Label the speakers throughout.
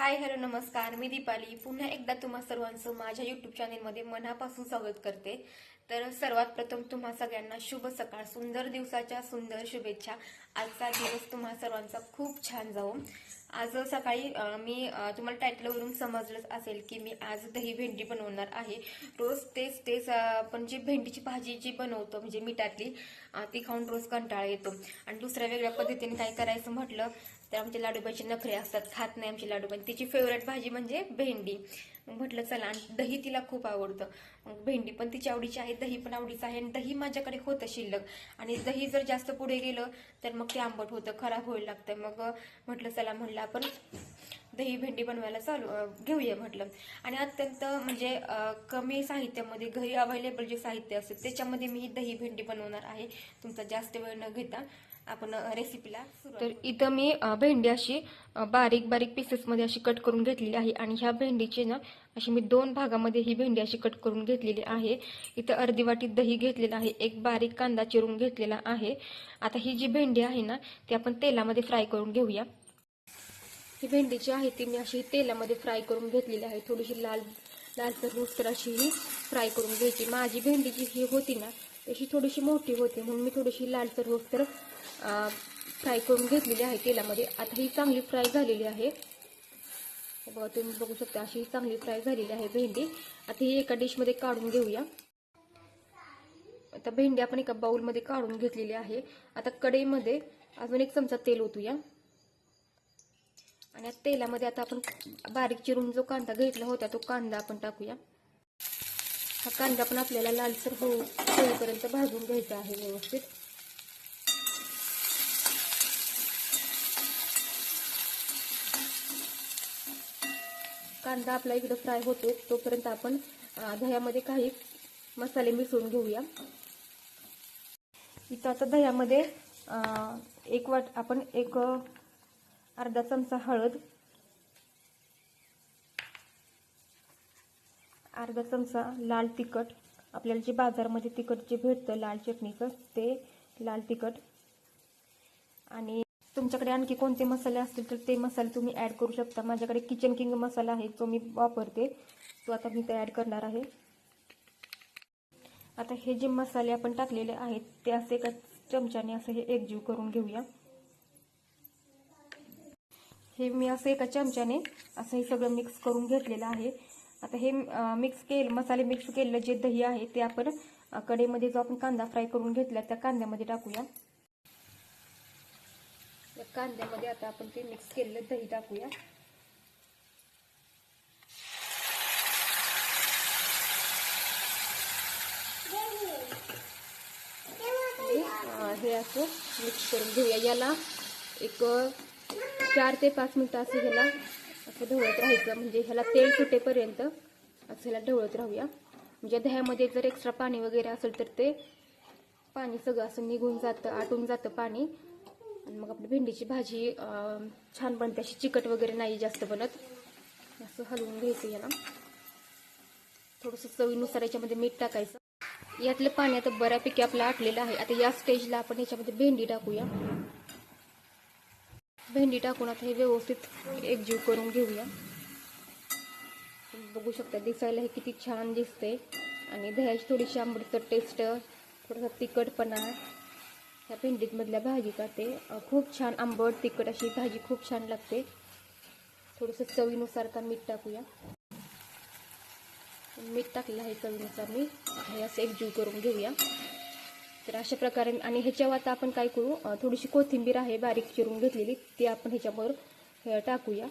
Speaker 1: Hi hello नमस्कार. मी दीपाली. पुन्हा एकदा तुम्हा सर्वांचं माझ्या यूट्यूब चॅनेलमध्ये मनापासून स्वागत करते. तर सर्वात प्रथम तुम्हा सगळ्यांना शुभ सकाळ. सुंदर दिवसाच्या सुंदर शुभेच्छा. आजचा दिवस तुम्हा सर्वांचा खूप छान जाऊ आज सकाळी मी तुम्हाला टायटलवरून समजलंच असेल की मी आज दही भेंडी बनवणार आहे. रोज तेच तेच आपण जी भेंडीची भाजी जी बनवतो म्हणजे मिठातली ती खाऊन रोज कंटाळा येतो. आणि दुसऱ्या वेगळ्या पद्धतीने काय करायचं म्हटलं तर आमच्या लाडूबाईचे नखरे असतात खात नाही आमची लाडूबाई. तिची फेवरेट भाजी म्हणजे भेंडी. म्हटलं चला आणि दही तिला खूप आवडतं. मग भेंडी पण तिची आवडीची आहे दही पण आवडीचं आहे आणि दही माझ्याकडे होतं शिल्लक. आणि दही जर जास्त पुढे गेलं तर मग ते आंबट होतं खराब व्हायला लागतं. मग म्हटलं चला म्हणलं म्हटलं आपण दही भेंडी बनवायला चालू घेऊया म्हटलं. आणि अत्यंत म्हणजे कमी साहित्यामध्ये घरी अवेलेबल जे साहित्य असते त्याच्यामध्ये मी ही दही भेंडी बनवणार आहे. तुमचा जास्त वेळ न घेता आपण रेसिपीला तर इथं मी भेंडी अशी बारीक बारीक पीसेसमध्ये अशी कट करून घेतलेली आहे. आणि ह्या भेंडीची ना अशी मी दोन भागामध्ये ही भेंडी अशी कट करून घेतलेली आहे. इथं अर्धी वाटी दही घेतलेलं आहे एक बारीक कांदा चिरून घेतलेला आहे. आता ही जी भेंडी आहे ना ती आपण तेलामध्ये फ्राय करून घेऊया. ही भेंडी जी आहे ती मी अशी तेलामध्ये फ्राय करून घेतलेली आहे. थोडीशी लाल लालसर रुसर अशी ही फ्राय करून घ्यायची. माझी भेंडी जी ही होती ना तशी थोडीशी मोठी होती म्हणून मी थोडीशी लालसर रुसर फ्राय करून घेतलेली आहे तेलामध्ये. आता ही चांगली फ्राय झालेली आहे. बघा तुम्ही बघू शकता अशी चांगली फ्राय झालेली आहे भेंडी. आता ही एका डिशमध्ये काढून घेऊया. आता भेंडी आपण एका बाऊलमध्ये काढून घेतलेली आहे. आता कढईमध्ये अजून एक चमचा तेल ओतूया. आणि तेलामध्ये आता आपण बारीक चिरून जो कांदा घेतला होता तो कांदा आपण टाकूया. हा कांदा पण आपल्याला लालसर होऊ होईपर्यंत भाजून घ्यायचा आहे व्यवस्थित. कांदा आपला इकडं फ्राय होतो तोपर्यंत आपण दह्यामध्ये काही मसाले मिसळून घेऊया. इथं आता दह्यामध्ये एक वाट आपण एक अर्धा चमचा हळद. अर्धा चमचा लाल तिखट. आपल्याला जे बाजारामध्ये तिखट जे भेटतं लाल चटणीचं ते लाल तिखट. आणि तुमच्याकडे आणखी कोणते मसाले असतील तर ते मसाले तुम्ही ॲड करू शकता. माझ्याकडे किचन किंग मसाला आहे तो मी वापरते. तो आता मी ते ॲड करणार आहे. आता हे जे मसाले आपण टाकलेले आहेत ते असे एका चमच्याने असं हे एकजीव करून घेऊया. हे मी असं एका चमच्याने असं हे सगळं मिक्स करून घेतलेलं आहे. आता हे मिक्स केलं मसाले मिक्स केलेलं जे दही आहे ते आपण कडेमध्ये कढईमध्ये जो आपण कांदा फ्राय करून घेतला त्या कांद्यामध्ये टाकूया. कांद्यामध्ये आता आपण ते मिक्स केलेलं दही टाकूया. हे असं मिक्स करून घेऊया. याला एक चार ते पाच मिनटं असं ह्याला असं ढवळत राहायचं. म्हणजे ह्याला तेल सुटेपर्यंत असं ह्याला ढवळत राहूया. म्हणजे दह्यामध्ये जर एक्स्ट्रा पाणी वगैरे असेल तर ते पाणी सगळं असं निघून जातं आटून जातं पाणी. आणि मग आपली भेंडीची भाजी छान बनते. अशी चिकट वगैरे नाही जास्त बनत. असं हलवून घ्यायचं याला थोडंसं चवीनुसार याच्यामध्ये मीठ टाकायचं. यातलं पाणी आता बऱ्यापैकी आपलं आटलेलं आहे. आता या स्टेजला आपण याच्यामध्ये भेंडी टाकूया. भेंडी टाकून हे व्यवस्थित एकजीव करून घेऊया शकता दिसायला हे किती छान दिसते आणि दह्याची थोडीशी आंबटचं टेस्ट थोडासा तिखटपणा। ह्या भेंडीमधल्या भाजीचा ते अं, खूप छान आंबट तिखट अशी भाजी खूप छान लागते। थोडंसं चवीनुसार आता मीठ टाकूया. मीठ टाकलेलं आहे चवीनुसार मी. हे एकजीव करून घेऊया. तर अशा प्रकारे आणि ह्याच्यावर आता आपण काय करू? थोडीशी कोथिंबीर आहे बारीक चिरून घेतलेली. ती आपण ह्याच्यावर टाकूया.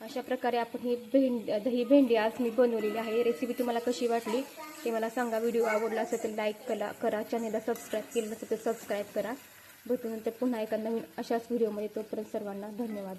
Speaker 1: अशा प्रकारे आपण ही भेंड दही भेंडी आज मी बनवलेली आहे. रेसिपी तुम्हाला कशी वाटली ते मला सांगा. व्हिडिओ आवडला असेल तर लाईक करा. करा चॅनेलला सबस्क्राईब केलं नसेल तर सबस्क्राईब करा. भेटूनंतर पुन्हा एका नवीन अशाच व्हिडिओमध्ये तोपर्यंत सर्वांना धन्यवाद.